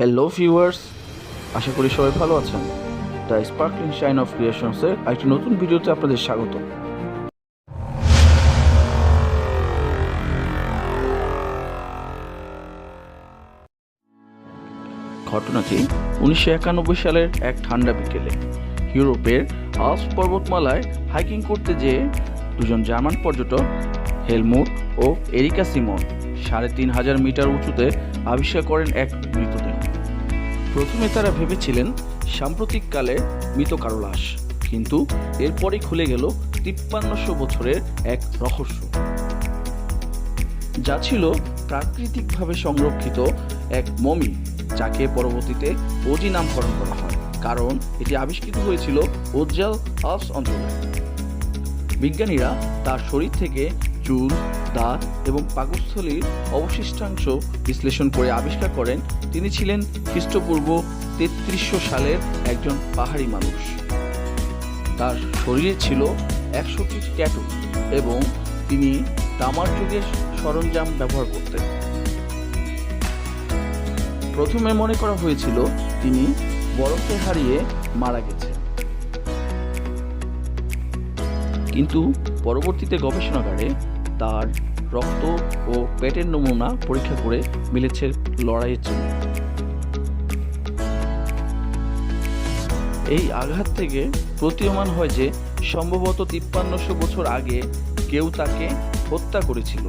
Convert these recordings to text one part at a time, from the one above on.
Hello viewers আশা করি সবাই ভালো আছেন। দ্য স্পার্কলিং শাইন অফ ক্রিয়েশনসের একটি নতুন ভিডিওতে আপনাদের স্বাগত। ঘটনাটি উনিশশো একানব্বই সালের এক ঠান্ডা বিকেলে ইউরোপের আলস পর্বতমালায় হাইকিং করতে যেয়ে দুজন জার্মান পর্যটক হেলমুট ও এরিকা সিমন সাড়ে তিন হাজার মিটার উঁচুতে আবিষ্কার করেন এক মৃতদেহ প্রথমে তারা ভেবেছিলেন সাম্প্রতিককালে মৃত কারও কিন্তু এরপরই খুলে গেল তিপ্পান্নশো বছরের এক রহস্য। যা ছিল প্রাকৃতিকভাবে সংরক্ষিত এক মমি, যাকে পরবর্তীতে ওজি নামকরণ করা হয়, কারণ এটি আবিষ্কৃত হয়েছিল আলস অঞ্চলে। বিজ্ঞানীরা তার শরীর থেকে চুল দাঁত এবং পাকস্থলীর অবশিষ্টাংশ বিশ্লেষণ করে আবিষ্কার করেন। তিনি ছিলেন খ্রিস্টপূর্ব তেত্রিশশো সালের একজন পাহাড়ি মানুষ। তার শরীরে ছিল একশোটি ট্যাটু এবং তিনি তামার যুগের সরঞ্জাম ব্যবহার করতেন। প্রথমে মনে করা হয়েছিল তিনি বরফে হারিয়ে মারা গেছে কিন্তু পরবর্তীতে গবেষণাগারে তার রক্ত ও পেটের নমুনা পরীক্ষা করে মিলেছে লড়াইয়ের জন্য। এই আঘাত থেকে প্রতীয়মান হয় যে সম্ভবত তিপ্পান্নশো বছর আগে কেউ তাকে হত্যা করেছিল।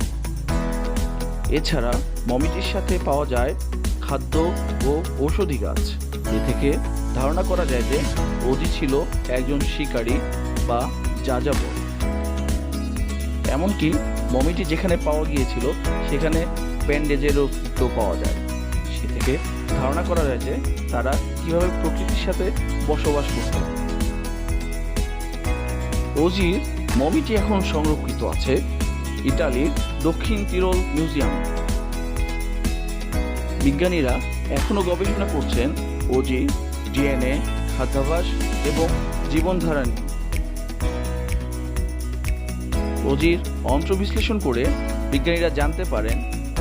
এছাড়া মমিটির সাথে পাওয়া যায় খাদ্য ও ঔষধি গাছ। এ থেকে ধারণা করা যায় যে ওজি ছিল একজন শিকারী বা যাযাবর। এমনকি মমিটি যেখানে পাওয়া গিয়েছিল, সেখানে ব্যান্ডেজেরও তো পাওয়া যায়। সে থেকে ধারণা করা যায় যে তারা কীভাবে প্রকৃতির সাথে বসবাস করত। ওজির মমিটি এখন সংরক্ষিত আছে ইটালির দক্ষিণ তিরল মিউজিয়াম। বিজ্ঞানীরা এখনও গবেষণা করছেন ওজি, ডিএনএ, খাদ্যাভাস এবং জীবনধারা নিয়ে। ওজির অন্ত্র বিশ্লেষণ করে বিজ্ঞানীরা জানতে পারেন,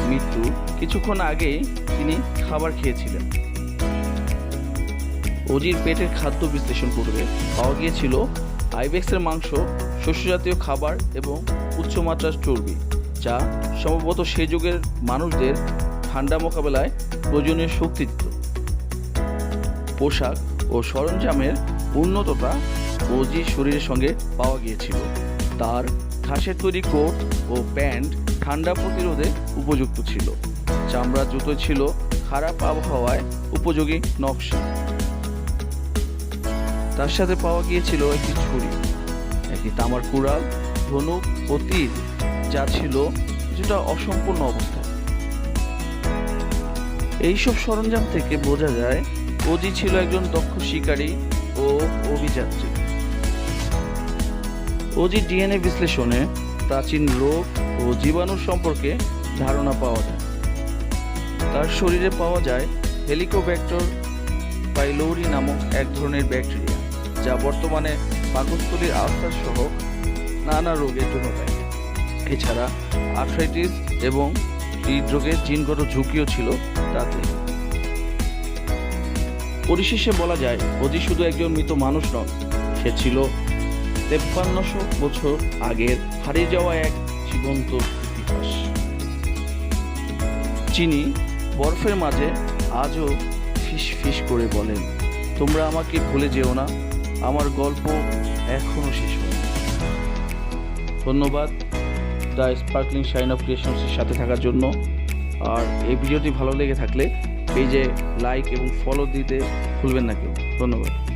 মৃত্যু কিছুক্ষণ আগেই তিনি খাবার খেয়েছিলেন। ওজির পেটের খাদ্য বিশ্লেষণ করবে। পাওয়া গিয়েছিল আইবেক্সের মাংস, শস্যজাতীয় খাবার এবং উচ্চমাত্রার চর্বি, যা সম্ভবত সে যুগের মানুষদের ঠান্ডা মোকাবেলায় প্রয়োজনীয় শক্তি দিত। পোশাক ও সরঞ্জামের উন্নততা ওজির শরীরের সঙ্গে পাওয়া গিয়েছিল। তার ঘাসের তৈরি কোট ও প্যান্ট ঠান্ডা প্রতিরোধে উপযুক্ত ছিল। চামড়ার জুতো ছিল খারাপ আবহাওয়ায় উপযোগী নকশা। তার সাথে পাওয়া গিয়েছিল একটি ছুরি, একটি তামার কুড়াল ধনুক ও তীর, যা ছিল কিছুটা অসম্পূর্ণ অবস্থা। এইসব সরঞ্জাম থেকে বোঝা যায় ওজি ছিল একজন দক্ষ শিকারী ও অভিযাত্রী। ওজি ডিএনএ বিশ্লেষণে প্রাচীন রোগ ও জীবাণু সম্পর্কে ধারণা পাওয়া যায়। তার শরীরে পাওয়া যায় হেলিকোব্যাক্টর পাইলোরি নামক এক ধরনের ব্যাকটেরিয়া, যা বর্তমানে পাকস্থলীর আলসার সহ নানা রোগের জন্য দায়ী এছাড়া আর্থ্রাইটিস এবং হৃদরোগের জিনগত ঝুঁকিও ছিল তাতে। পরিশেষে বলা যায়, অজি শুধু একজন মৃত মানুষ নন, সে ছিল তেপ্পান্নশো বছর আগের হারিয়ে যাওয়া এক জীবন্ত ইতিহাস। যিনি বরফের মাঝে আজও ফিস ফিস করে বলেন, তোমরা আমাকে ভুলে যেও না, আমার গল্প এখনও শেষ হয়নি। ধন্যবাদ দ্য স্পার্কলিং শাইন অফ ক্রিয়েশনসের সাথে থাকার জন্য। আর এই ভিডিওটি ভালো লেগে থাকলে পেজে লাইক এবং ফলো দিতে ভুলবেন না কেউ। ধন্যবাদ।